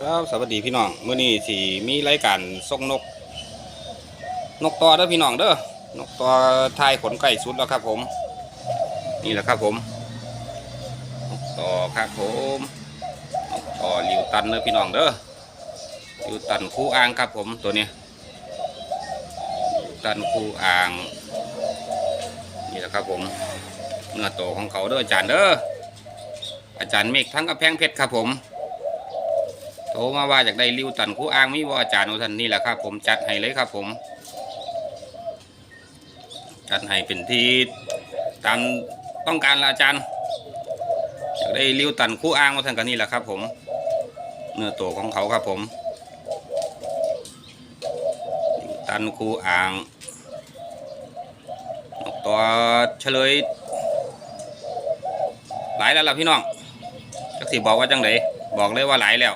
ครับสวัสดีพี่น้องเมื่อนี้สิมีรายการส่งนก นกต่อเด้อพี่น้องเด้อนกต่อทายขนไก่สุดแล้วครับ ผม นี่แหละครับผม นกต่อครับผมนกต่อลิวตันเด้อพี่น้องเด้อลิวตันคู่อ่างครับผมตัวนี้ลิวตันคู่อ่าง นี่แหละครับผมเนื้อโตของเขาเด้ออาจารย์เด้ออาจารย์เมฆทั้งกระแพงเพชรครับผม โทรมาว่าอยากได้ริ้วตันคู่อ้างมีว่าอาจารย์โอทันนี่แหละครับ ผมจัดให้เลยครับผม จัดให้เป็นที่ตามต้องการละอาจารย์อยากได้ริ้วตันคู่อ้างโอทันกันนี่แหละครับ ผม เนื้อตัวของเขาครับผม ตันคู่อ้างนกตัวเฉลย หลายแล้วล่ะพี่น้องจักสิบอกว่าจังไดบอกเลยว่าหลายแล้ว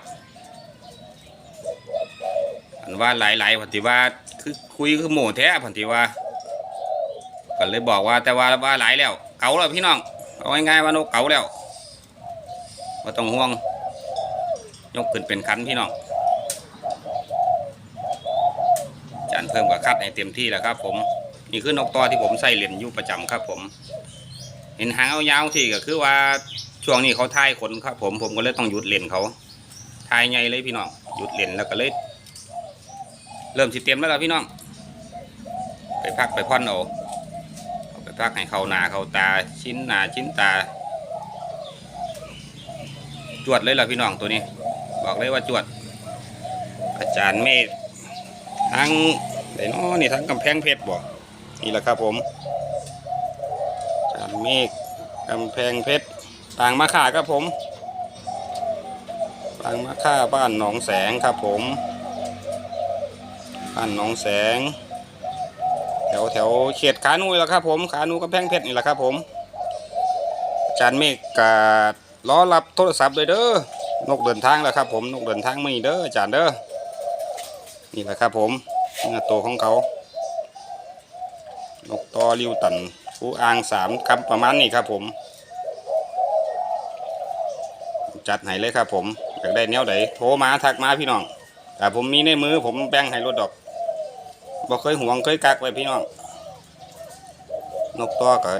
ว่าหลายๆพันธิว่าคือคุยคือหมูแท้พันธิว่าก็เลยบอกว่าแต่ว่าว่าหลายแล้ว เก่าแล้วพี่น้องเอาง่ายๆว่านกเก่าแล้วม่ต้องห่วง ยกขึ้นเป็นคันพี่น้องจานเพิ่มกับคัดให้เต็มที่แล้วครับ ผมนี่คือนกตัวที่ผมใส่เหรียญอยู่ประจำครับ ผม เห็นหางเอายาวที่ก็คือว่าช่วงนี้เขาทายขนครับ ผมผมก็เลยต้องหยุดเล่นเขาทายไงเลยพี่น้องหยุดเล่นแล้วก็เลย เริ่มสิเตรียมแล้วล่ะพี่น้อง ไปพักไปพ่อนเอาไปพักให้เขาหนาเขาตาชิ้นหนาชิ้นตา จวดเลยล่ะพี่น้องตัวนี้ บอกเลยว่าจวด อาจารย์เมฆทั้งไดน้อนี่ทั้งกำแพงเพชรบอกนี่แหละครับผมอาจารย์เมฆกำแพงเพชรต่างมาค่าครับผมต่างมาค่าบ้านหนองแสงครับผม บ้านหนองแสง แถวแถวเขตขานูนี่แหละครับผมขานูกำแพงเพชรนี่แหละครับผมจารย์เมฆกาล้อรับโทรศัพท์เลยเด้อนกเดินทางแล้วครับ ผมนกเดินทางม่เด้อจารย์เด้อนี่แหละครับผมเนื้อตัวของเขานกตอริวตันผู้อ่างสามครับประมาณนี้ครับผม จัดให้เลยครับผมอยากได้แนวไหนโทรมาทักมาพี่น้องแต่ผมมีในมือผมแบ่งให้รถดอก บ่เคยห่วงเคยกักไว้พี่น้อง นกตัวก็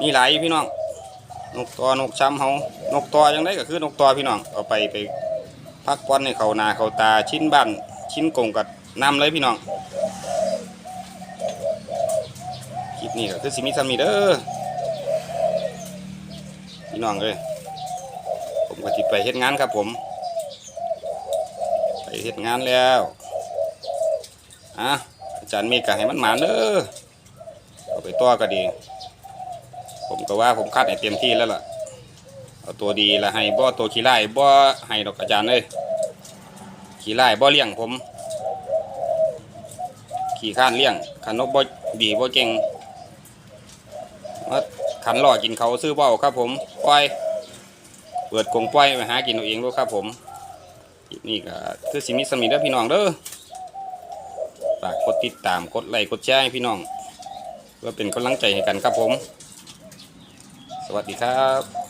มีหลายพี่น้อง นกตัวนกช้ำเฮานกตัวยังได้ก็คือนกตัวพี่น้องเอาไปไปพักผ่อนในเขานาเขาตาชิ้นบ้านชิ้นกงกับน้ำเลยพี่น้องคลิปนี้ก็คือสิมีซัมมีเด้อพี่น้องเลยผมก็จิไปเฮ็ดงานครับผม ไปเฮ็ดงานแล้ว อะอาจารย์เมฆก็ให้มันหมานเด้อเอาไปต่อก็ดี ผมก็ว่าผมคัดให้เต็มที่แล้วล่ะ เอาตัวดีละให้บ่ตัวขี้ไล่บ่ให้ดอกอาจารย์เลยขี้ไล่บ่เลี้ยงผม ขี้ข้านเลี้ยงขันนกบ่ดีบ่เก่งขันหล่อกินเขาซื้อเบ้าครับผมปล่อย เปิดกรงปล่อยไปหากินเอาเองด้วยครับผมนี้ก็คือสิมิสมิเด้อพี่น้องเด้อากกดติดตามกดไลค์กดแชร์ให้พี่น้องเพื่อเป็นกำลังใจให้กันครับผม สวัสดีครับ